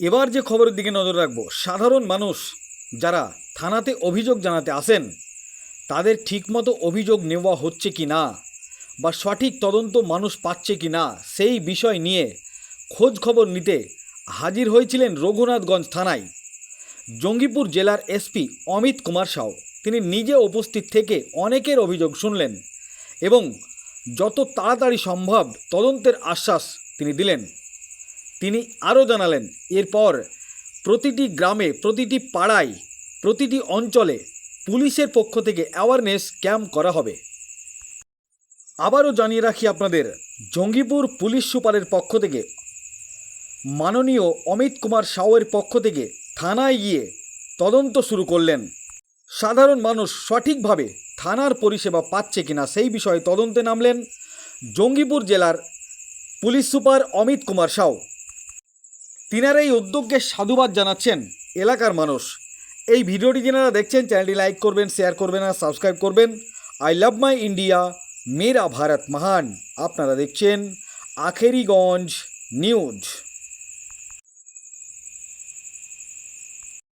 এবার যে খবরের দিকে নজর রাখব, সাধারণ মানুষ যারা থানাতে অভিযোগ জানাতে আসেন, তাদের ঠিকমতো অভিযোগ নেওয়া হচ্ছে কি না বা সঠিক তদন্ত মানুষ পাচ্ছে কি না, সেই বিষয় নিয়ে খোঁজ খবর নিতে হাজির হয়েছিলেন রঘুনাথগঞ্জ থানায় জঙ্গিপুর জেলার এসপি অমিত কুমার সাউ। তিনি নিজে উপস্থিত থেকে অনেকের অভিযোগ শুনলেন এবং যত তাড়াতাড়ি সম্ভব তদন্তের আশ্বাস তিনি দিলেন। তিনি আরও জানালেন, এরপর প্রতিটি গ্রামে, প্রতিটি পাড়ায়, প্রতিটি অঞ্চলে পুলিশের পক্ষ থেকে অ্যাওয়ারনেস ক্যাম্প করা হবে। আবারও জানিয়ে রাখি আপনাদের, জঙ্গিপুর পুলিশ সুপারের পক্ষ থেকে, মাননীয় অমিত কুমার সাউয়ের পক্ষ থেকে থানায় গিয়ে তদন্ত শুরু করলেন। সাধারণ মানুষ সঠিকভাবে থানার পরিষেবা পাচ্ছে কিনা সেই বিষয়ে তদন্তে নামলেন জঙ্গিপুর জেলার পুলিশ সুপার অমিত কুমার সাউ। তিনার এই উদ্যোগকে সাধুবাদ জানাচ্ছেন এলাকার মানুষ। এই ভিডিওটি যেনারা দেখছেন, চ্যানেলটি লাইক করবেন, শেয়ার করবেন আর সাবস্ক্রাইব করবেন। আই লাভ মাই ইন্ডিয়া মেরা ভারত মহান আপনারা দেখছেন আখেরিগঞ্জ নিউজ।